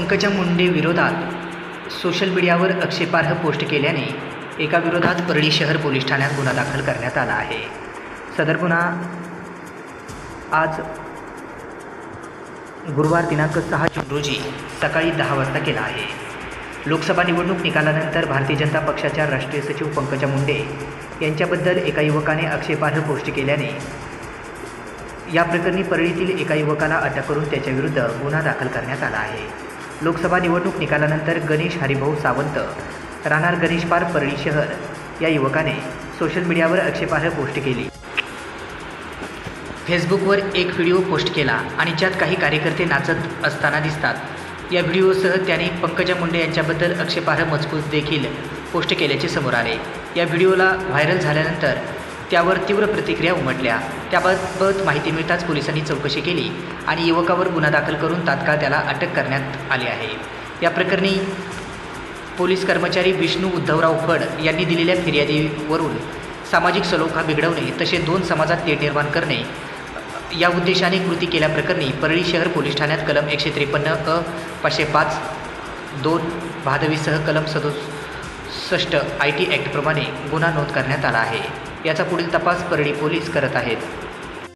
पंकजा मुंडे विरोधात सोशल मीडियावर आक्षेपार्ह पोस्ट केल्याने एका विरोधात परळी शहर पोलीस ठाण्यात गुन्हा दाखल करण्यात आला आहे. सदर गुन्हा आज गुरुवार दिनांक सहा जून रोजी सकाळी दहा वाजता केला आहे. लोकसभा निवडणूक निकालानंतर भारतीय जनता पक्षाच्या राष्ट्रीय सचिव पंकजा मुंडे यांच्याबद्दल एका युवकाने आक्षेपार्ह पोस्ट केल्याने या प्रकरणी परळीतील एका युवकाला अटक करून त्याच्याविरुद्ध गुन्हा दाखल करण्यात आला आहे. लोकसभा निवडणूक निकालानंतर गणेश हरिभाऊ सावंत राहणार गणेशपार परळी शहर. या युवकाने सोशल मीडियावर आक्षेपार्ह पोस्ट केली. फेसबुकवर एक व्हिडिओ पोस्ट केला आणि ज्यात काही कार्यकर्ते नाचत असताना दिसतात. या व्हिडिओसह त्याने पंकजा मुंडे यांच्याबद्दल आक्षेपार्ह मजकूर देखील पोस्ट केल्याचे समोर आले. या व्हिडिओला व्हायरल झाल्यानंतर त्यावर तीव्र प्रतिक्रिया उमटल्या. त्याबाबत माहिती मिळताच पोलिसांनी चौकशी केली आणि युवकावर गुन्हा दाखल करून तात्काळ त्याला अटक करण्यात आली आहे. या प्रकरणी पोलीस कर्मचारी विष्णू उद्धवराव फड यांनी दिलेल्या फिर्यादीवरून सामाजिक सलोखा बिघडवणे तसे दोन समाजात तेढ निर्माण करणे या उद्देशाने कृती केल्याप्रकरणी परळी शहर पोलीस ठाण्यात कलम एकशे त्रेपन्न अ पाचशे पाच दोन भादवीसह कलम सदुसष्ट आय टी ॲक्टप्रमाणे गुन्हा नोंद करण्यात आला आहे. याचा पुढील तपास परळी पोलीस करत आहेत.